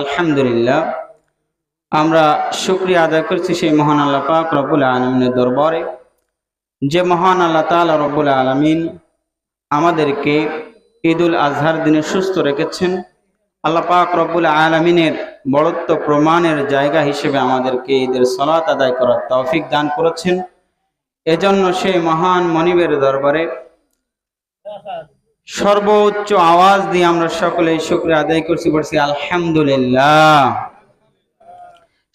আলহামদুলিল্লাহ, আমরা শুক্রিয়া আদায় করছি সেই মহান আল্লাহ পাক রব্বুল আলমিনের দরবারে। যে মহান আল্লাহ তাআলা রব্বুল আলমিন আমাদেরকে ঈদুল আজহার দিনে সুস্থ রেখেছেন। আল্লাহ পাক রব্বুল আলমিনের বড়ত্ব প্রমাণের জায়গা হিসেবে আমাদেরকে ঈদের সলাত আদায় করার তৌফিক দান করেছেন। এজন্য সেই মহান মনিবের দরবারে সর্বোচ্চ আওয়াজ দিয়ে আমরা সকলে শুক্রিয়া আদায় করছি, বলছি আলহামদুলিল্লাহ।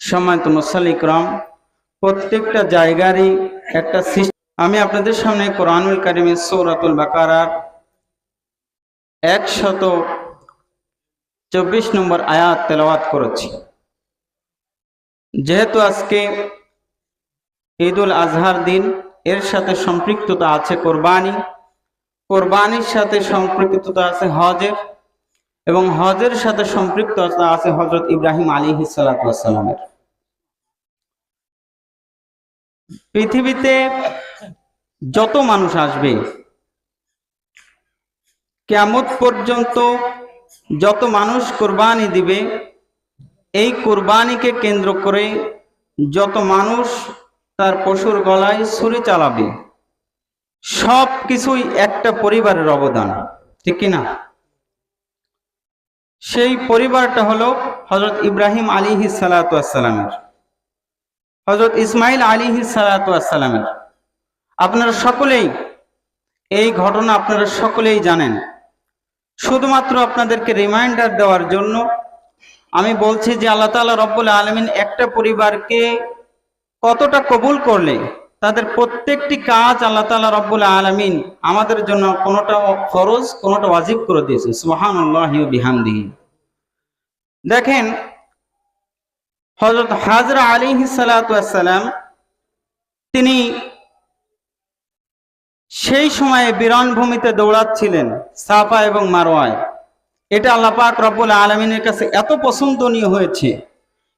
সম্মানিত মুসাল্লিকরাম প্রত্যেকটা জায়গারই একটা আমি আপনাদের সামনে কোরআনুল কারিমের সৌরাতুল বাকারার একশত চব্বিশ নম্বর আয়াত তেলাওয়াত করেছি। যেহেতু আজকে ঈদুল আজহার দিন, এর সাথে সম্পৃক্ততা আছে কোরবানি কোরবানির সাথে সম্পৃক্ততা আছে হজের এবং হজের সাথে সম্পৃক্ততা আছে হজরত ইব্রাহিম আলী সালামের। পৃথিবীতে যত মানুষ আসবে কেমত পর্যন্ত যত মানুষ কোরবানি দিবে, এই কোরবানিকে কেন্দ্র করে যত মানুষ তার পশুর গলায় ছুরি চালাবে সব কিছুই একটা পরিবারের অবদান, ঠিক কিনা? সেই পরিবারটা হলো হজরত ইব্রাহিম আলী সালাতামের হজরত ইসমাইল আলী সালাতামের আপনারা সকলেই এই ঘটনা আপনারা সকলেই জানেন। শুধুমাত্র আপনাদেরকে রিমাইন্ডার দেওয়ার জন্য আমি বলছি যে আল্লাহ তালা রব্বুল আলমিন একটা পরিবারকে কতটা কবুল করলে তাদের প্রত্যেকটি কাজ আল্লাহ তালা রব্বুল আলমিন আমাদের জন্য কোনোটা ফরজ, কোনোটা ওয়াজিব করে দিয়েছে সুহান বিহামদিহি। দেখেন হজরত হাজরা আলী সালাম তিনি সেই সময়ে বিরান ভূমিতে দৌড়াচ্ছিলেন সাফা এবং মারোয়ায় এটা আল্লাহ পাক রব্বুল আলমিনের কাছে এত পছন্দনীয় হয়েছে।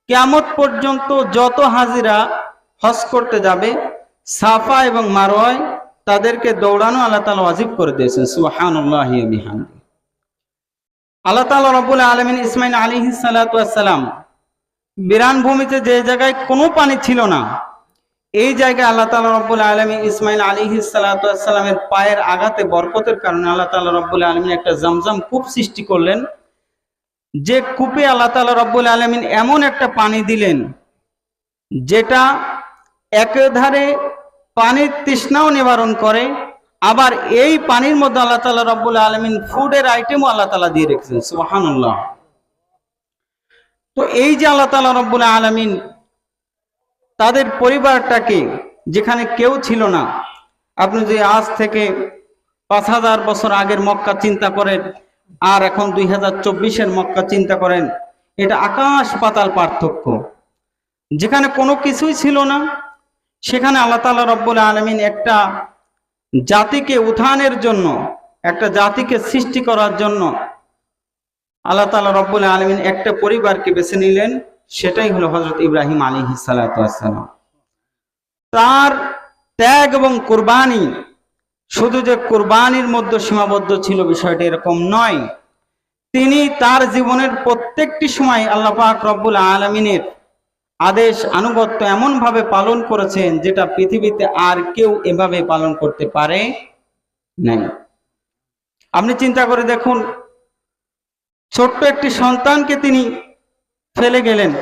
কেমত পর্যন্ত যত হাজিরা হজ করতে যাবে সাফা এবং মারোয় তাদেরকে দৌড়ানো আল্লাহ তালা ওয়াজিব করে দিয়েছেন সুহানুল্লাহ আল্লাহ তালা রব্বুল আলমিন ইসমাইল আলী সালাতাম বিরান ভূমিতে যে জায়গায় কোনো পানি ছিল না, এই জায়গায় আল্লাহ তালা রব্বুল আলমী ইসমাইল আলী সালাতামের পায়ের আঘাতে বরকতের কারণে আল্লাহ তালা রব্বুল আলমিন একটা জমজম কূপ সৃষ্টি করলেন, যে কূপে আল্লাহ তালা রব্বুল আলমিন এমন একটা পানি দিলেন, যেটা একেধারে পানির তৃষ্ণাও নিবারণ করে। আবার এই পানির মধ্যে আল্লাহ তালা রব্বুল আলমিন ফুডের আইটেমও আল্লাহ তালা দিয়ে রেখেছেন সুবাহান্লাহ তো এই যে আল্লাহ তালা রব্বুল আলমিন তাদের পরিবারটাকে, যেখানে কেউ ছিল না, আপনি যদি আজ থেকে পাঁচ হাজার বছর আগের মক্কা চিন্তা করেন, আর এখন দুই হাজার চব্বিশের মক্কা চিন্তা করেন, এটা আকাশ পাতাল পার্থক্য। যেখানে কোনো কিছুই ছিল না সেখানে আল্লাহ তালা রব্বুল আলমিন একটা জাতিকে উত্থানের জন্য, একটা জাতিকে সৃষ্টি করার জন্য আল্লাহ তালা রব্বুল আলমিন একটা পরিবারকে বেছে নিলেন, সেটাই হলো হজরত ইব্রাহিম আলী সালাম। তার ত্যাগ এবং কোরবানি, শুধু যে কোরবানির মধ্যে সীমাবদ্ধ ছিল বিষয়টি এরকম নয়, তিনি তার জীবনের প্রত্যেকটি সময় আল্লাহ পাক রব্বুল আলমিনের আদেশ আনুগত্য এমনভাবে পালন করেছেন যেটা পৃথিবীতে আর কেউ এভাবে পালন করতে পারে নাই। আপনি চিন্তা করে দেখুন, ছোট্ট একটি সন্তানকে তিনি ফেলে গেলেন।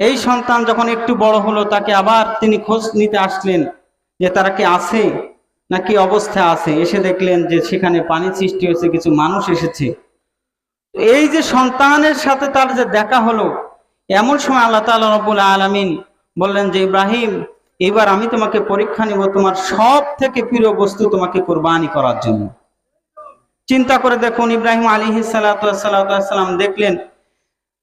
এই সন্তান যখন একটু বড় হলো, তাকে আবার তিনি খোঁজ নিতে আসলেন যে তারা কি আছে না কি অবস্থা আছে। এসে দেখলেন যে সেখানে পানি সৃষ্টি হয়েছে, কিছু মানুষ এসেছে। এই যে সন্তানের সাথে তার যে দেখা হলো এমন সময় আল্লাহ তালা রব্বুল আলমিন বললেন যে, ইব্রাহিম, এবার আমি তোমাকে পরীক্ষা নিব তোমার সব থেকে প্রিয় বস্তু তোমাকে কোরবানি করার জন্য। চিন্তা করে দেখুন, ইব্রাহিম আলী সালাম দেখলেন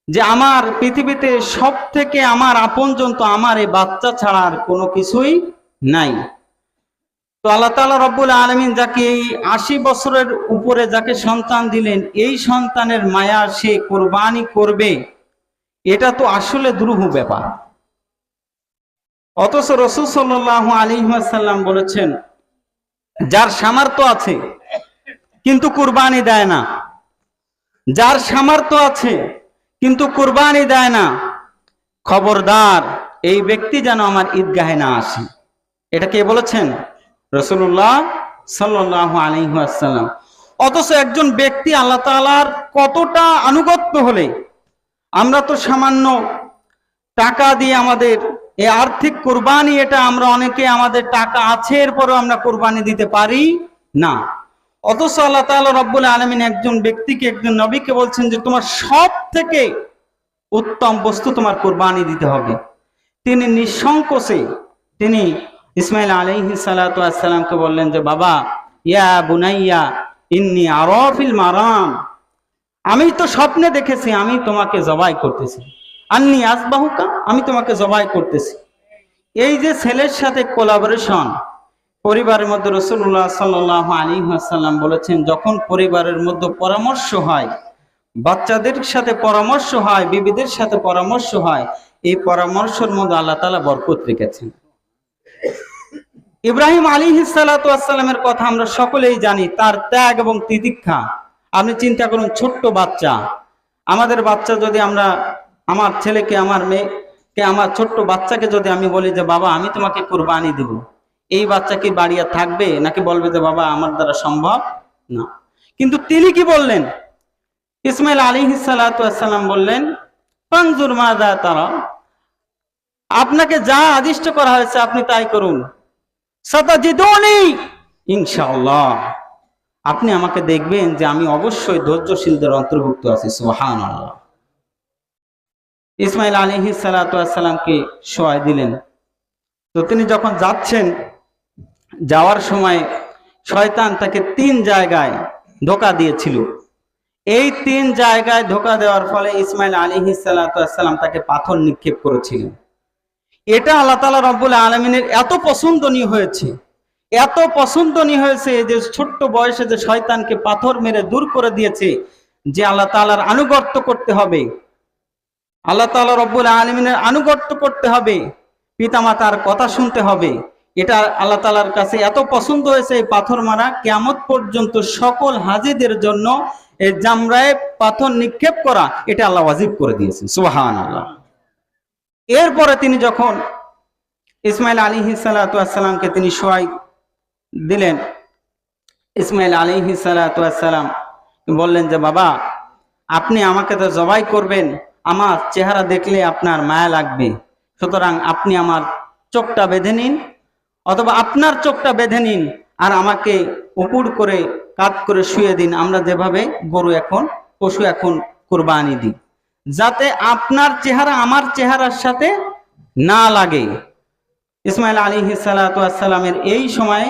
যে, আমার পৃথিবীতে সব থেকে আমার আপনজন তো আমার এই বাচ্চা ছাড়া আর কোনো কিছুই নাই। তো আল্লাহ তালা রব্বুল আলমিন যাকে এই আশি বছরের উপরে যাকে সন্তান দিলেন, এই সন্তানের মায়া সে কোরবানি করবে। এটা তো আসলে দ্রুহ ব্যাপার। অথচ রসুল সাল্লাহ আলিহাসাল্লাম বলেছেন, যার সামর্থ্য আছে, কিন্তু কুরবানি দেয় না। যার সামর্থ্য আছে, কিন্তু কুরবানি দেয় না। খবরদার, এই ব্যক্তি যেন আমার ঈদগাহে না আসে। এটা কে বলেছেন? রসুল্লাহ সাল্লাহ আলহাসাল্লাম অথচ একজন ব্যক্তি আল্লাহ তালার কতটা আনুগত্য হলে আমরা তো সামান্য টাকা দিয়ে আমাদের এই আর্থিক কোরবানি, এটা আমরা অনেকে আমাদের টাকা আছে, এরপরও আমরা কোরবানি দিতে পারি না। অথচ আল্লাহ তাআলা রব্বুল আলমিন একজন ব্যক্তিকে, একজন নবীকে বলছেন যে, তোমার সব থেকে উত্তম বস্তু তোমার কোরবানি দিতে হবে। তিনি নিঃসংকোচে তিনি ইসমাইল আলহি সালাতামকে বললেন যে, বাবা, ইয়া বুনাইয়া, ইন্নি আরফিল মারাম। আমি তো স্বপ্নে দেখেছি, আমি তোমাকে জবাই করতেছি। আন্নি আসবাহুকা, আমি তোমাকে জবাই করতেছি। এই যে ছেলের সাথে কোলাবোরেশন পরিবারের মধ্যে রসুল্লাহ সাল্লাহ আলী আসাল্লাম বলেছেন, যখন পরিবারের মধ্যে পরামর্শ হয়, বাচ্চাদের সাথে পরামর্শ হয়, বিবিদের সাথে পরামর্শ হয়, এই পরামর্শের মধ্যে আল্লাহ তালা বরকত রেখেছেন। ইব্রাহিম আলী হিসালাতামের কথা আমরা সকলেই জানি, তার ত্যাগ এবং তিতিক্ষা। আপনি চিন্তা করুন, ছোট্ট বাচ্চা। আমাদের বাচ্চা যদি আমরা, আমার ছেলেকে, আমার মেয়েকে, আমার ছোট্ট বাচ্চাকে যদি আমি বলি যে, বাবা, আমি তোমাকে কোরবানি দেব। এই বাচ্চা কি বাড়িয়া থাকবে? নাকি বলবে যে, বাবা, আমার দ্বারা সম্ভব না? কিন্তু তিনি কি বললেন? ইসমাইল আলী হিসালাতাম বললেন পাঞ্জুর মাজা তারা। আপনাকে যা আদিষ্ট করা হয়েছে আপনি তাই করুন। সতাজিদনি, ইনশাআল্লাহ। আপনি আমাকে দেখবেন যে আমি অবশ্যই ধৈর্যশীলদের অন্তর্ভুক্ত আছি সোহান ইসমাইল আলহি সালাতামকে সোয়াই দিলেন। তো তিনি যখন যাচ্ছেন, যাওয়ার সময় শয়তান তাকে তিন জায়গায় ধোকা দিয়েছিল। এই তিন জায়গায় ধোকা দেওয়ার ফলে ইসমাইল আলহি সালাতাম তাকে পাথর নিক্ষেপ করেছিলেন। এটা আল্লাহ তালা রব্বুল আলমিনের এত পছন্দনীয় হয়েছে। এত পছন্দনীয় হয়েছে যে ছোট্ট বয়সে যে শয়তানকে পাথর মেরে দূর করে দিয়েছে যে আল্লাহ তালার আনুগত্য করতে হবে। আল্লাহ তালা রব্বুল আলমিনের আনুগত্য করতে হবে। পিতামাতার কথা শুনতে হবে। এটা আল্লাহ তালার কাছে এত পছন্দ হয়েছে এই পাথর মারা কেমত পর্যন্ত সকল হাজিদের জন্য এই জামরায় পাথর নিক্ষেপ করা, এটা আল্লাহ ওয়াজিব করে দিয়েছেন সুহান আল্লাহ এরপরে তিনি যখন ইসমাইল আলী সালাতামকে তিনি সোয়াই দিলেন। ইসমাইল আলী সালাতাম বললেন যে, বাবা, আপনি আমাকে তো জবাই করবেন, আমার চেহারা দেখলে আপনার মায়া লাগবে। সুতরাং আপনি আমার চোখটা বেঁধে নিন, অথবা আপনার চোখটা বেঁধে নিন আর আমাকে উপুর করে, কাত করে শুয়ে দিন। আমরা যেভাবে গরু এখন, পশু এখন কোরবানি দিই। যাতে আপনার চেহারা আমার চেহারার সাথে না লাগে। ইসমাইল আলী সালাতামের এই সময়ে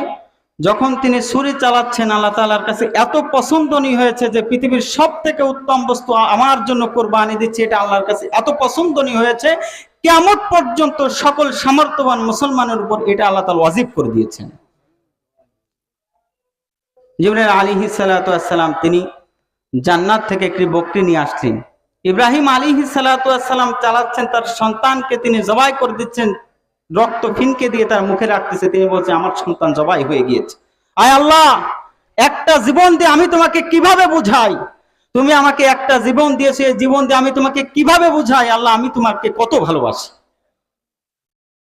যখন তিনি ছুরি চালাচ্ছেন, আল্লাহ তালার কাছে এত পছন্দনীয় হয়েছে যে পৃথিবীর সব থেকে উত্তম বস্তু আমার জন্য কোরবানি দিচ্ছে, এটা আল্লাহর কাছে এত পছন্দনীয় হয়েছে কেমন পর্যন্ত সকল সামর্থ্যবান মুসলমানের উপর এটা আল্লাহ তালা ওয়াজিব করে দিয়েছেন। আলী সালাতাম তিনি জান্নাত থেকে একটি বকরি নিয়ে আসছেন। ইব্রাহিম আলী সালাতাম চালাচ্ছেন, তার সন্তানকে তিনি জবাই করে দিচ্ছেন রক্ত ফিনকে দিয়ে তার মুখে রাখতেছে, তিনি বলছে, আমার সন্তান জবাই হয়ে গিয়েছে। আয় আল্লাহ, একটা জীবন দিয়ে আমি তোমাকে কীভাবে বুঝাই? তুমি আমাকে একটা জীবন দিয়েছ, এই জীবন দিয়ে আমি তোমাকে কীভাবে বুঝাই? আল্লাহ, আমি তোমাকে কত ভালোবাসি।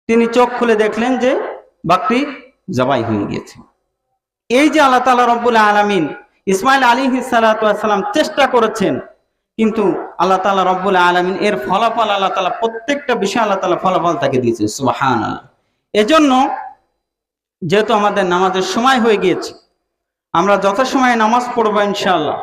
তিনি চোখ খুলে দেখলেন যে বাকরি জবাই হয়ে গিয়েছে। এই যে আল্লাহ তালা রব্বুল আলমিন ইসমাইল আলী সালাম চেষ্টা করেছেন, কিন্তু আল্লাহ তালা রব্বুল আলমিন এর ফলাফল আল্লাহ তালা প্রত্যেকটা বিষয় আল্লাহ তালা ফলাফল তাকে দিয়েছে আল্লাহ এজন্য যেহেতু আমাদের নামাজের সময় হয়ে গিয়েছে, আমরা যথাসময়ে নামাজ পড়ব ইনশাআল্লাহ।